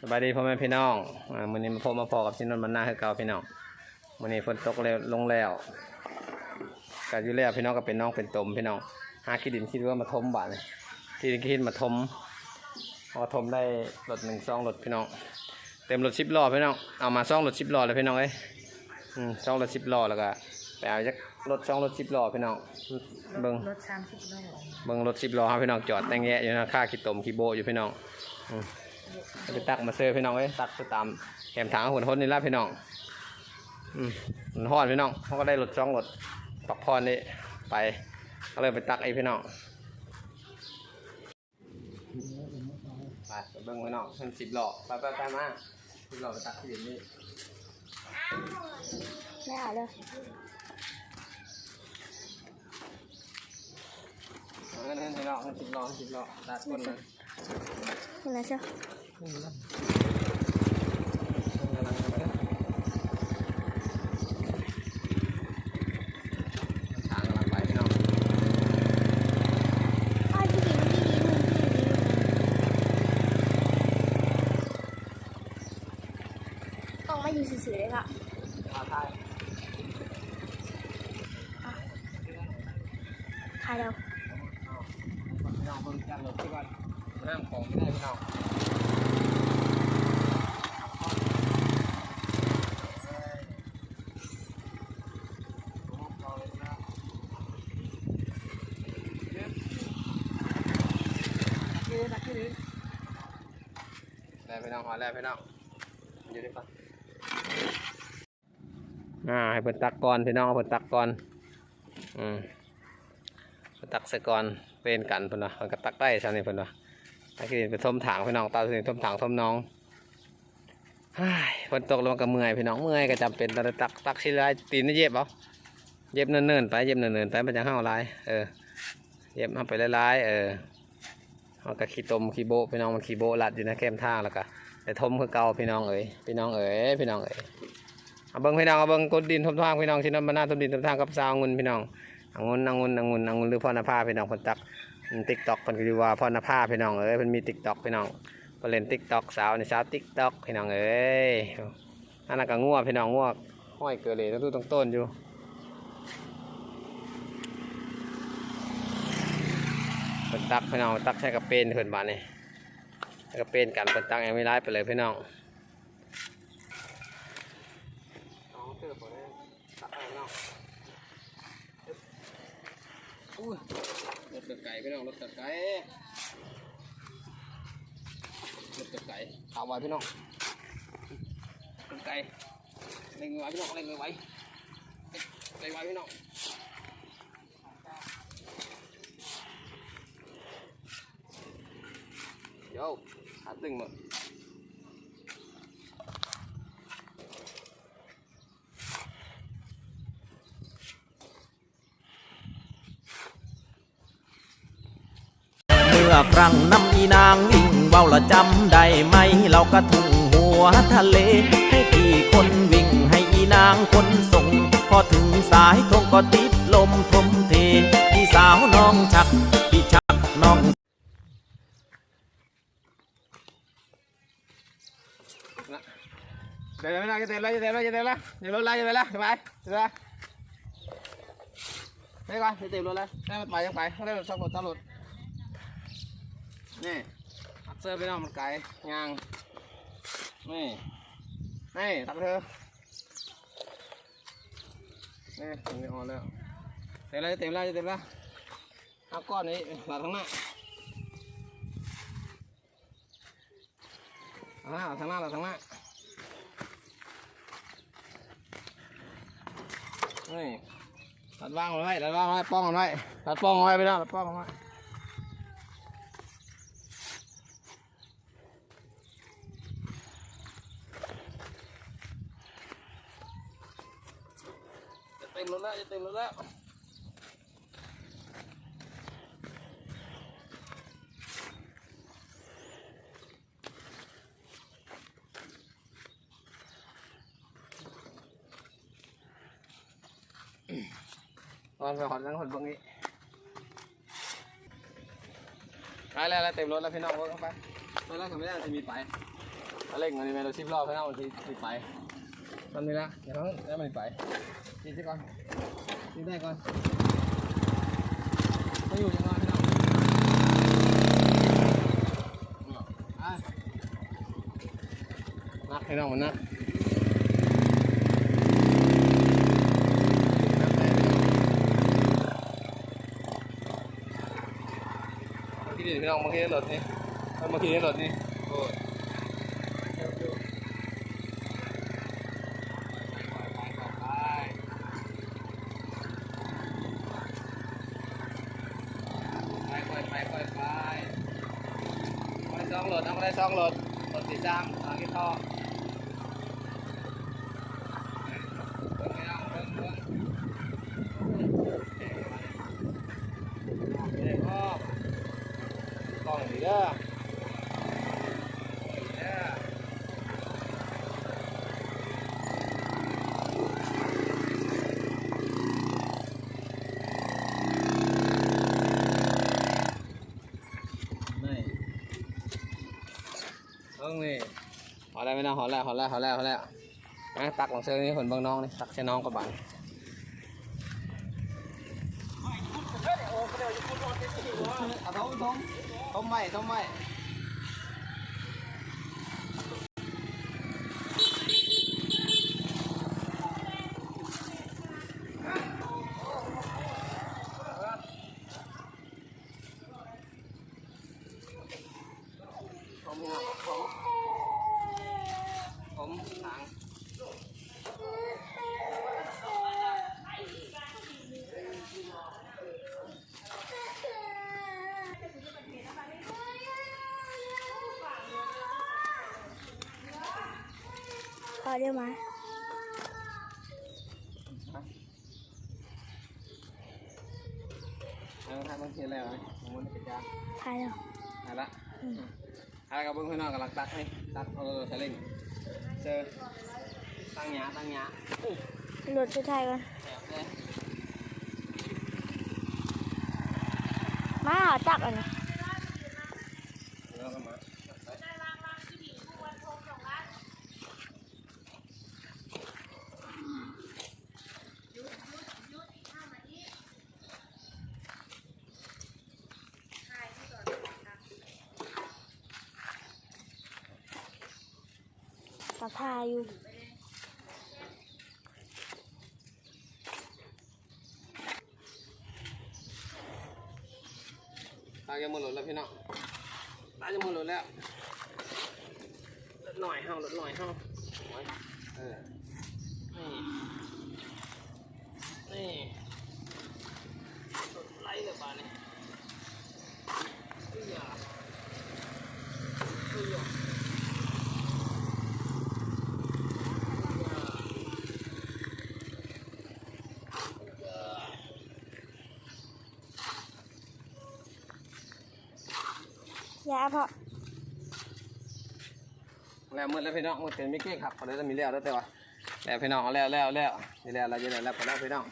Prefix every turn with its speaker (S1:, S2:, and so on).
S1: สบายดีพ่อแม่พี่น้องอ่ามื้อนี้มาพบมาพอกับชินนท์บรรณาคือเก่าพี่น้องมื้อนี้ฝนตกแล้วลงแล้วก็อยู่แล้วพี่น้องก็เป็นน้องเป็นตมพี่น้องหาขี้ดินคิดว่ามาทมบาดนี่ขี้ดินคิดมาทมพอทมได้รถหนึ่งสองรถพี่น้อง เต็มรถสิบล้อพี่น้อง เอามาสองรถสิบล้อเลยพี่น้องเอ้ยอืมสองรถสิบล้อแล้วก็ไปเอาจากรถสองรถสิบล้อพี่น้อง เบิ่ง
S2: รถสามสิบโล
S1: เบิ่งรถสิบล้อครับพี่น้องจอดแต่งแยะอยู่นะค่าขี้ตมขี้โบอยู่พี่น้องอืมเอา ไปตักมาเซอร์พี่น้องเอ้ยตักไปตามแคมทางหุ่นทนนี่ละพี่น้องอืมมันฮอดพี่น้องเขาก็ได้รถสองรถปักพรนี่ไป ก็เลยไปตักไอ้พี่น้องไปไปเบิ่งพี่น้องมันสิบล้อไปไปไปมาสิบล้อไปตักที่ดินนี่
S2: ไม่เอาเลย
S1: เอาเงินเงินพี่น้องเงินสิบล้อสิบล้อตัดคนเลย
S2: นี่นะเชียว
S1: ทางกำลังไปพี่น้อง
S2: อ้าวที่ดีที่ดีต้องมาอยู่สื่อๆเลยค่ะ
S1: ท้าทย
S2: ถ่ายแล้ว
S1: น้องเบิ่งจันรถที่ก่อนน้ำของไม่ได้พี่น้องแล้ว พี่น้องหอแล้วพี่น้องอยู่ดีป่ะอ่าให้เพิ่นตักก่อนพี่น้องเอาเพิ่นตักก่อนอืมตักใส่ก่อนเป็นกันพิ่นว่าเพิ่นก็ตักได้ซั่นนี่เพิ่นว่าตักกินไปทมถางพี่น้องตาสิทมถางทมน้องเฮ้ฝนตกล้วมันก็เมื่อยพี่น้องเมื่อยก็จำเป็นต้องได้ตักตักสิลายตีนนี่เย็บเอาเย็บเนิ่นๆไปเย็บเนิ่นๆไปมันจะเฮาหลายเออเย็บเฮาไปลายๆเออเฮาก็ขี้ตมขี้โบพี่น้องมันขี้โบลัดอยู่ในแคมท่าแล้วก็ ไปทมคือเก่าพี่น้องเอ๋ยพี่น้องเอ๋ยพี่น้องเอ๋ยเอาเบิ่งพี่น้องเอาเบิ่งกดดินทมทางพี่น้องชินนบรรณาทมดินทมทางกับสาวเงินพี่น้ององุ่นองุ่นองุ่นองุ่นหรือพ่อนภาพี่น้องเพิ่นตักติ๊กต็อกเพิ่นก็อว่าพ่อนภาพี่น้องเอ้ยเพิ่นมีติ๊กต็อกพี่น้องเพิ่นเล่นติ๊กต็อกสาวในสาวติ๊กต็อกพี่น้องเอ้ยอันนั้นก็งัวพี่น้องงัวห้อยเกลือเลยตู้ตรงต้นอยู่เพิ่นตักพี่น้องตักใช้กระเป็นเพิ่นบาดนี่ กระเป็นกันเพิ่นตักยังไม่ร้ายไปเลยพี่น้องเอาเติบบ่ได้ตักเอาพี่น้องรถตะไก่พี่น้องรถตะไก่รถตะไก่ถาไว้พี่น้องรถไก่เล่งไว้พี่น้องเล่งไว้เล่งไว้พี่น้อง ดี๋ยวหาตึงหมด
S3: เมื่อครั้งน้ำอีนางวิ่งเบาละจำได้ไหม เราก็ทุ่งหัวทะเล ให้พี่คนวิ่งให้อีนางคนส่ง พอถึงสายตรงก็ติดลมทมเทพี่สาวน้องชักพี่ชักน้อง
S1: เดี๋ยวไม่ได้จะเต็มแล้วจะเต็มแล้วจะเต็มแล้วจะรถแล้วจะเต็มแล้วไปไปไปก่อนจะเต็มรถแล้วได้มันไปยังไปได้รถสองรถสามรถนี่เสื้อไปน้องมันไก่ยางนี่นี่ตักเธอนี่ถึงไม่ออนแล้วเต็มแล้วจะเต็มแล้วจะเต็มแล้วเอาก้อนนี้หลังข้างหน้า อ่าทางหน้าหลังทางหน้านี่ตัดว่างเอาไว้ตัดว่างเอาไว้ป้องเอาไว้ตัดป้องเอาไว้ไปแล้วตัดป้องเอาไว้จะเต็มรถแล้วจะเต็มรถแล้ว ตอนไปหอดนั่งหอดตรงนี้ไปแล้วแล้วเต็มรถแล้วพี่น้องรถเข้าไปรถแล้วทำไม่ได้จะมีไปเร่งอันนี้แม่เราชิบรอบให้เอาทีทีไปทำนี่ละเดี๋ยวเขาแล้วมันไปทีสิก่อนทีได้ก่อนมาอยู่ยังไงพี่น้องอะนักพี่น้องมันนักนักแน่ พี่น้องบางทีพี่น้องบางทีรถนี่บางทีรถนี่โอ้ยไปไปไปไปไปไปสองรถเอาไปได้สองรถรถสี่สามทางที่ท่อเบิ่งไม่เอาเบิ่งเบิ่งเด็กพ่อ กล้องดีเด้อเด้องนี่หอแล้วไม่น่าหอแล้วหอแล้วหอแล้วหอแล้วนะตักของเซอร์นี่คนบิ่งน้องนี่ตักใช้น้องกับบังเอาทมทมทมไม่ ทมไม่ทมครับทมทมทาง
S2: พ อเดี๋ยวมา
S1: เอาทางมันเขียนแล้วไหมมันเป็นจาน
S2: พายแล้ว
S1: เอาละเอากับเบิ้งพี่น้องกำลังตักให้ตักเออใส่เล่งเจอตั้งหยาตั้งหยาอู้
S2: รถสุดท้ายก่อน
S1: แอบเลย
S2: มาหาตักอะนะ
S1: เดี๋ยวก็มา
S2: ตะพายอยู่
S1: ตาจะมือหลุดแล้วพี่น้องตาจะมือหลุดแล้วลดหน่อยเฮาลดหน่อยเฮาหน่อยเออนี่นี่ลดไล่เลยบ้านนี่เอ้ยอะเอ้ยอะ
S2: ยาเพาะ
S1: แล้วมืดแล้วพี่น้องมืดเป็นมิกกี้ครับพอได้วมีแล้วแล้วแต่ว่าแล้วพี่น้องเอาแล้วแล้วแล้วนี่แล้วเราจะแล้วแล้วพอแล้วพี่น้อง